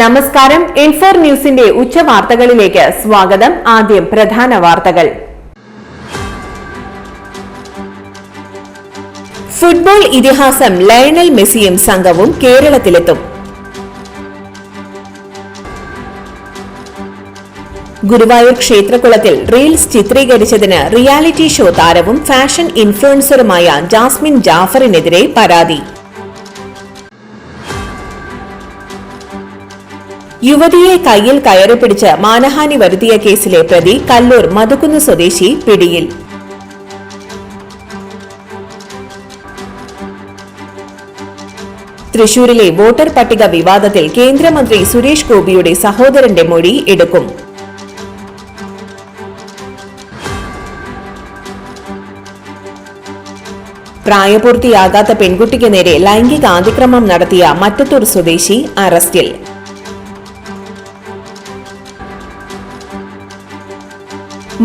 നമസ്കാരം. ഇൻഫോർ ന്യൂസിന്റെ ഉച്ചവാർത്തകളിലേക്ക് സ്വാഗതം. ആദ്യം പ്രധാന വാർത്തകൾ. ഫുട്ബോൾ ഇതിഹാസം ലയണൽ മെസ്സിയും സംഘവും കേരളത്തിലെത്തും. ഗുരുവായൂർ ക്ഷേത്രകുളത്തിൽ റീൽസ് ചിത്രീകരിച്ചതിന് റിയാലിറ്റി ഷോ താരവും ഫാഷൻ ഇൻഫ്ലുവൻസറുമായ ജാസ്മിൻ ജാഫറിനെതിരെ പരാതി. യുവതിയെ കയ്യിൽ കയറി പിടിച്ച് മാനഹാനി വരുത്തിയ കേസിലെ പ്രതി കല്ലൂർ മതുക്കുന്ന് സ്വദേശി പിടിയിൽ. തൃശൂരിലെ വോട്ടർ പട്ടിക വിവാദത്തിൽ കേന്ദ്രമന്ത്രി സുരേഷ് ഗോപിയുടെ സഹോദരന്റെ മൊഴി എടുക്കും. പ്രായപൂർത്തിയാകാത്ത പെൺകുട്ടിക്ക് നേരെ ലൈംഗിക അതിക്രമം നടത്തിയ മറ്റത്തൂർ സ്വദേശി അറസ്റ്റിൽ.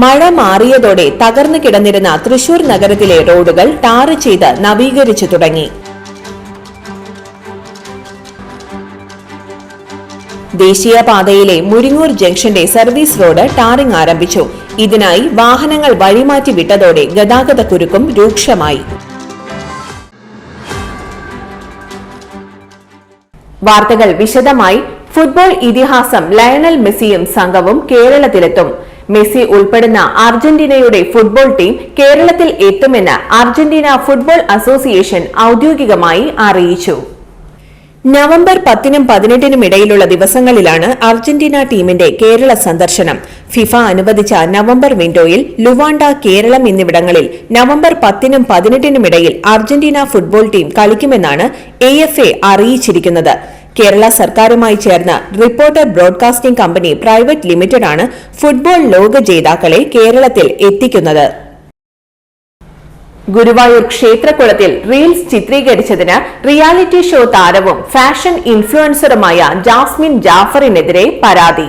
മഴ മാറിയതോടെ തകർന്നു കിടന്നിരുന്ന തൃശൂർ നഗരത്തിലെ റോഡുകൾ ടാർ ചെയ്ത് നവീകരിച്ചു തുടങ്ങി. ദേശീയപാതയിലെ മുരിങ്ങൂർ ജംഗ്ഷന്റെ സർവീസ് റോഡ് ടാറിംഗ് ആരംഭിച്ചു. ഇതിനായി വാഹനങ്ങൾ വഴിമാറ്റി വിട്ടതോടെ ഗതാഗത കുരുക്കും രൂക്ഷമായി. വാർത്തകൾ വിശദമായി. ഫുട്ബോൾ ഇതിഹാസം ലയണൽ മെസ്സിയും സംഘവും കേരളത്തിലെത്തും. മെസ്സി ഉൾപ്പെടുന്ന അർജന്റീനയുടെ ഫുട്ബോൾ ടീം കേരളത്തിൽ എത്തുമെന്ന് അർജന്റീന ഫുട്ബോൾ അസോസിയേഷൻ ഔദ്യോഗികമായി അറിയിച്ചു. നവംബർ പത്തിനും പതിനെട്ടിനും ഇടയിലുള്ള ദിവസങ്ങളിലാണ് അർജന്റീന ടീമിന്റെ കേരള സന്ദർശനം. ഫിഫ അനുവദിച്ച നവംബർ വിൻഡോയിൽ ലുവാണ്ട കേരളം എന്നിവിടങ്ങളിൽ നവംബർ പത്തിനും പതിനെട്ടിനും ഇടയിൽ അർജന്റീന ഫുട്ബോൾ ടീം കളിക്കുമെന്നാണ് എ അറിയിച്ചിരിക്കുന്നത്. കേരള സർക്കാരുമായി ചേർന്ന് റിപ്പോർട്ടർ ബ്രോഡ്കാസ്റ്റിംഗ് കമ്പനി പ്രൈവറ്റ് ലിമിറ്റഡാണ് ഫുട്ബോൾ ലോക ജേതാക്കളെ കേരളത്തിൽ എത്തിക്കുന്നത്. ഗുരുവായൂർ ക്ഷേത്രകുളത്തിൽ റീൽസ് ചിത്രീകരിച്ചതിന് റിയാലിറ്റി ഷോ താരവും ഫാഷൻ ഇൻഫ്ലുവൻസറുമായ ജാസ്മിൻ ജാഫറിനെതിരെ പരാതി.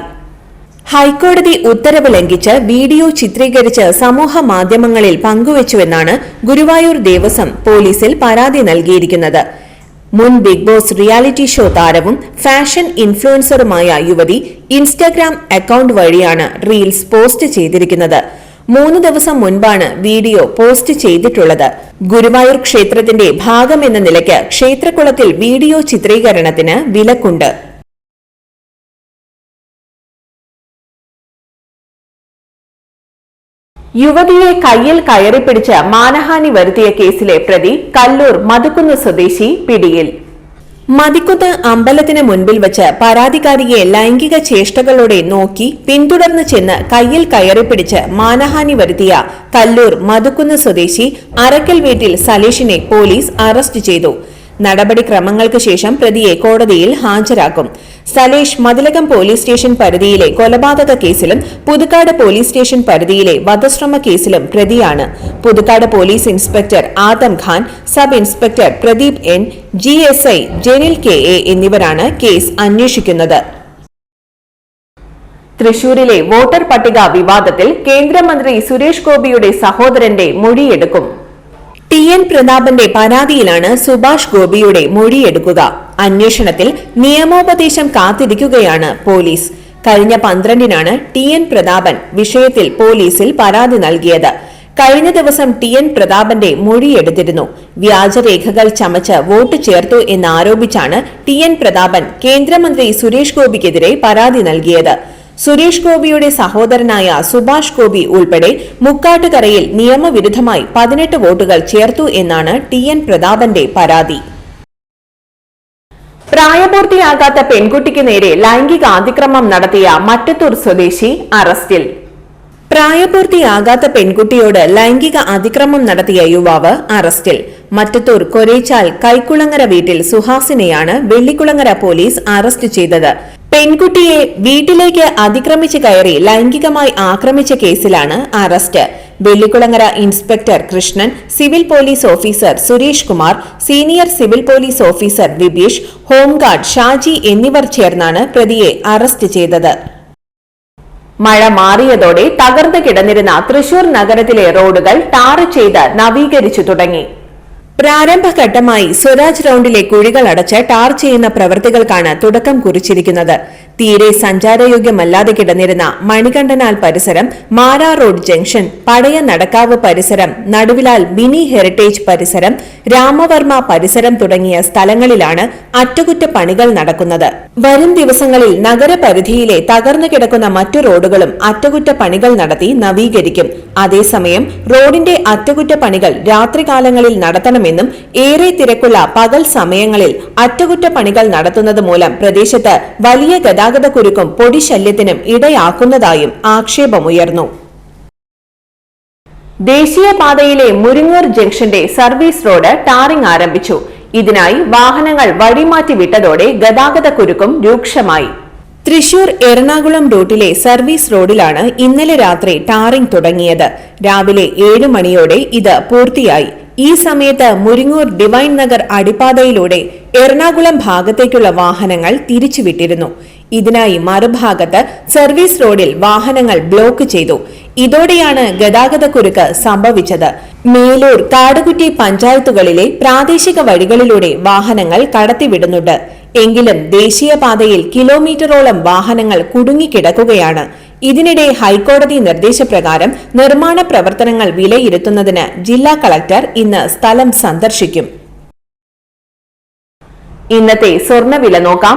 ഹൈക്കോടതി ഉത്തരവ് ലംഘിച്ച് വീഡിയോ ചിത്രീകരിച്ച് സമൂഹ മാധ്യമങ്ങളിൽ പങ്കുവച്ചുവെന്നാണ് ഗുരുവായൂർ ദേവസ്വം പോലീസിൽ പരാതി നൽകിയിരിക്കുന്നത്. മുൻ ബിഗ് ബോസ് റിയാലിറ്റി ഷോ താരവും ഫാഷൻ ഇൻഫ്ലുവൻസറുമായ യുവതി ഇൻസ്റ്റാഗ്രാം അക്കൌണ്ട് വഴിയാണ് റീൽസ് പോസ്റ്റ് ചെയ്തിരിക്കുന്നത്. മൂന്ന് ദിവസം മുൻപാണ് വീഡിയോ പോസ്റ്റ് ചെയ്തിട്ടുള്ളത്. ഗുരുവായൂർ ക്ഷേത്രത്തിന്റെ ഭാഗമെന്ന നിലയ്ക്ക് ക്ഷേത്രകുളത്തിൽ വീഡിയോ ചിത്രീകരണത്തിന് വിലക്കുണ്ട്. യുവതിയെ കയ്യിൽ കയറി കയറിപ്പിടിച്ച് മാനഹാനി വരുത്തിയ കേസിലെ പ്രതി കല്ലൂർ മതുക്കുന്ന് സ്വദേശി പിടിയിൽ. മതിക്കുന്ന് അമ്പലത്തിന് മുൻപിൽ വച്ച് പരാതിക്കാരിയെ ലൈംഗിക ചേഷ്ടകളോടെ നോക്കി പിന്തുടർന്ന് ചെന്ന് കയ്യിൽ കയറി കയറിപ്പിടിച്ച് മാനഹാനി വരുത്തിയ കല്ലൂർ മതുക്കുന്ന് സ്വദേശി അരക്കൽ വീട്ടിൽ സലീഷിനെ പോലീസ് അറസ്റ്റ് ചെയ്തു. നടപടിക്രമങ്ങൾക്ക് ശേഷം പ്രതിയെ കോടതിയിൽ ഹാജരാക്കും. സലേഷ് മതിലകം പോലീസ് സ്റ്റേഷൻ പരിധിയിലെ കൊലപാതക കേസിലും പുതുക്കാട് പോലീസ് സ്റ്റേഷൻ പരിധിയിലെ വധശ്രമ കേസിലും പ്രതിയാണ്. Puthukkad police inspector Adam Khan sub inspector Pradeep N G S I Jenil K A എന്നിവരാണ് കേസ് അന്വേഷിക്കുന്നത്. തൃശൂരിലെ വോട്ടർ പട്ടിക വിവാദത്തിൽ കേന്ദ്രമന്ത്രി സുരേഷ് ഗോപിയുടെ സഹോദരന്റെ മൊഴിയെടുക്കും. ടി എൻ പ്രതാപന്റെ പരാതിയിലാണ് സുഭാഷ് ഗോപിയുടെ മൊഴിയെടുക്കുക. അന്വേഷണത്തിൽ നിയമോപദേശം കാത്തിരിക്കുകയാണ് പോലീസ്. കഴിഞ്ഞ പന്ത്രണ്ടിനാണ് ടി എൻ പ്രതാപൻ വിഷയത്തിൽ പോലീസിൽ പരാതി നൽകിയത്. കഴിഞ്ഞ ദിവസം ടി എൻ പ്രതാപന്റെ മൊഴിയെടുത്തിരുന്നു. വ്യാജരേഖകൾ ചമച്ച് വോട്ട് ചേർത്തു എന്നാരോപിച്ചാണ് ടി എൻ പ്രതാപൻ കേന്ദ്രമന്ത്രി സുരേഷ് ഗോപിക്കെതിരെ പരാതി നൽകിയത്. സുരേഷ് ഗോപിയുടെ സഹോദരനായ സുഭാഷ് ഗോപി ഉൾപ്പെടെ മുക്കാട്ടുകരയിൽ നിയമവിരുദ്ധമായി പതിനെട്ട് വോട്ടുകൾ ചേർത്തു എന്നാണ് ടി എൻ പ്രതാപന്റെ പരാതി. പ്രായപൂർത്തിയാകാത്ത പെൺകുട്ടിക്ക് നേരെ ലൈംഗിക അതിക്രമം നടത്തിയ മറ്റത്തൂർ സ്വദേശി അറസ്റ്റിൽ. പ്രായപൂർത്തിയാകാത്ത പെൺകുട്ടിയോട് ലൈംഗിക അതിക്രമം നടത്തിയ യുവാവ് അറസ്റ്റിൽ. മറ്റത്തൂർ കൊരേച്ചാൽ കൈക്കുളങ്ങര വീട്ടിൽ സുഹാസിനെയാണ് വെള്ളിക്കുളങ്ങര പോലീസ് അറസ്റ്റ് ചെയ്തത്. പെൺകുട്ടിയെ വീട്ടിലേക്ക് അതിക്രമിച്ച് കയറി ലൈംഗികമായി ആക്രമിച്ച കേസിലാണ് arrest. Vellikulangara inspector Krishnan civil police officer Suresh Kumar senior civil police officer Vibeesh home guard Shaji എന്നിവർ ചേർന്നാണ് പ്രതിയെ അറസ്റ്റ് ചെയ്തത്. മഴ മാറിയതോടെ തകർന്നു കിടന്നിരുന്ന തൃശൂർ നഗരത്തിലെ റോഡുകൾ ടാറ് ചെയ്ത് നവീകരിച്ചു തുടങ്ങി. പ്രാരംഭഘട്ടമായി സ്വരാജ് റൌണ്ടിലെ കുഴികൾ അടച്ച് ടാർ ചെയ്യുന്ന പ്രവൃത്തികൾക്കാണ് തുടക്കം കുറിച്ചിരിക്കുന്നത്. തീരെ സഞ്ചാരയോഗ്യമല്ലാതെ കിടന്നിരുന്ന മണികണ്ഠനാൽ പരിസരം മാരാ റോഡ് ജംഗ്ഷൻ പഴയ നടക്കാവ് പരിസരം നടുവിലാൽ മിനി ഹെറിറ്റേജ് പരിസരം രാമവർമ്മ പരിസരം തുടങ്ങിയ സ്ഥലങ്ങളിലാണ് അറ്റകുറ്റപ്പണികൾ നടക്കുന്നത്. വരും ദിവസങ്ങളിൽ നഗരപരിധിയിലെ തകർന്നു കിടക്കുന്ന മറ്റു റോഡുകളും അറ്റകുറ്റപ്പണികൾ നടത്തി നവീകരിക്കും. അതേസമയം റോഡിന്റെ അറ്റകുറ്റപ്പണികൾ രാത്രികാലങ്ങളിൽ നടത്തണമെന്നും ഏറെ തിരക്കുള്ള പകൽ സമയങ്ങളിൽ അറ്റകുറ്റപ്പണികൾ നടത്തുന്നത് മൂലം പ്രദേശത്ത് വലിയ ഗതാഗതക്കുരുക്കും പൊടിശല്യത്തിനും ഇടയാക്കുന്നതായും ആക്ഷേപമുയർന്നു. ദേശീയപാതയിലെ മുരിങ്ങൂർ ജംഗ്ഷന്റെ സർവീസ് റോഡ് ടാറിംഗ് ആരംഭിച്ചു. ഇതിനായി വാഹനങ്ങൾ വഴിമാറ്റി വിട്ടതോടെ ഗതാഗതക്കുരുക്കും രൂക്ഷമായി. തൃശൂർ എറണാകുളം റൂട്ടിലെ സർവീസ് റോഡിലാണ് ഇന്നലെ രാത്രി ടാറിംഗ് തുടങ്ങിയത്. രാവിലെ ഏഴ് മണിയോടെ ഇത് പൂർത്തിയായി. ഈ സമയത്ത് മുരിങ്ങൂർ ഡിവൈൻ നഗർ അടിപ്പാതയിലൂടെ എറണാകുളം ഭാഗത്തേക്കുള്ള വാഹനങ്ങൾ തിരിച്ചുവിട്ടിരുന്നു. ഇതിനായി മറുഭാഗത്ത് സർവീസ് റോഡിൽ വാഹനങ്ങൾ ബ്ലോക്ക് ചെയ്തു. ഇതോടെയാണ് ഗതാഗതക്കുരുക്ക് സംഭവിച്ചത്. മേലൂർ കാടുകുറ്റി പഞ്ചായത്തുകളിലെ പ്രാദേശിക വഴികളിലൂടെ വാഹനങ്ങൾ കടത്തിവിടുന്നുണ്ട്. എങ്കിലും ദേശീയപാതയിൽ കിലോമീറ്ററോളം വാഹനങ്ങൾ കുടുങ്ങിക്കിടക്കുകയാണ്. ഇതിനിടെ ഹൈക്കോടതി നിർദ്ദേശപ്രകാരം നിർമ്മാണ പ്രവർത്തനങ്ങൾ വിലയിരുത്തുന്നതിന് ജില്ലാ കളക്ടർ ഇന്ന് സ്ഥലം സന്ദർശിക്കും. ഇന്നത്തെ സ്വർണവില നോക്കാം.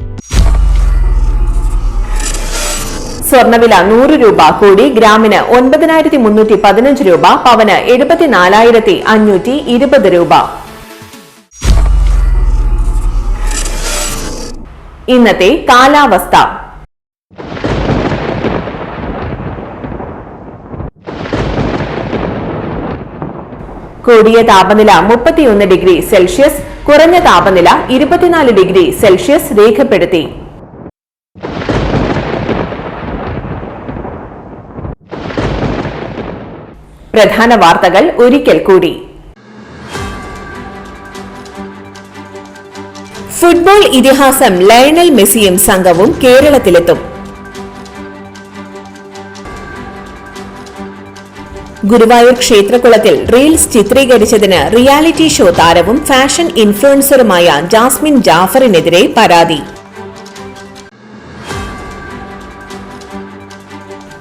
സ്വർണവില നൂറ് രൂപ കൂടി ഗ്രാമിന് ഒൻപതിനായിരത്തി മുന്നൂറ്റി പതിനഞ്ച് രൂപ പവന് എഴുപത്തിനാലായിരത്തി അഞ്ഞൂറ്റി ഇരുപത് രൂപ. ഇന്നത്തെ കാലാവസ്ഥ. കൂടിയ താപനില മുപ്പത്തിയൊന്ന് ഡിഗ്രി സെൽഷ്യസ് കുറഞ്ഞ താപനില ഇരുപത്തിനാല് ഡിഗ്രി സെൽഷ്യസ് രേഖപ്പെടുത്തി. പ്രധാന വാർത്തകൾ ഒരിക്കൽ കൂടി. ഫുട്ബോൾ ഇതിഹാസം ലയണൽ മെസ്സിയും സംഘവും കേരളത്തിലെത്തും. ഗുരുവായൂർ ക്ഷേത്രകുളത്തിൽ റീൽസ് ചിത്രീകരിച്ചതിന് റിയാലിറ്റി ഷോ താരവും ഫാഷൻ ഇൻഫ്ലുവൻസറുമായ ജാസ്മിൻ ജാഫറിനെതിരെ പരാതി.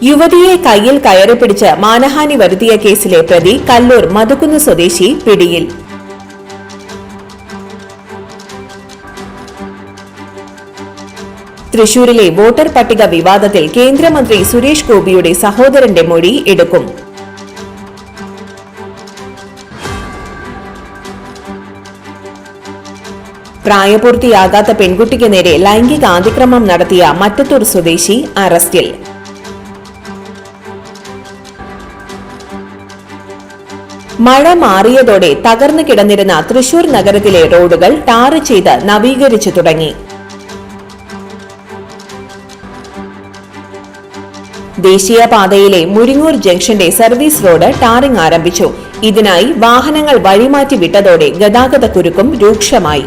യുവതിയെ കയ്യിൽ കയറി പിടിച്ച് മാനഹാനി വരുത്തിയ കേസിലെ പ്രതി കല്ലൂർ മതുക്കുന്ന് സ്വദേശി പിടിയിൽ. തൃശൂരിലെ വോട്ടർ പട്ടിക വിവാദത്തിൽ കേന്ദ്രമന്ത്രി സുരേഷ് ഗോപിയുടെ സഹോദരന്റെ മൊഴി എടുക്കും. പ്രായപൂർത്തിയാകാത്ത പെൺകുട്ടിക്ക് നേരെ ലൈംഗിക അതിക്രമം നടത്തിയ മറ്റത്തൂർ സ്വദേശി അറസ്റ്റിൽ. മഴ മാറിയതോടെ തകർന്നു കിടന്നിരുന്ന തൃശൂർ നഗരത്തിലെ റോഡുകൾ ടാർ ചെയ്ത് നവീകരിച്ചു തുടങ്ങി. ദേശീയപാതയിലെ മുരിങ്ങൂർ ജംഗ്ഷന്റെ സർവീസ് റോഡ് ടാറിംഗ് ആരംഭിച്ചു. ഇതിനായി വാഹനങ്ങൾ വഴിമാറ്റി വിട്ടതോടെ ഗതാഗതക്കുരുക്കും രൂക്ഷമായി.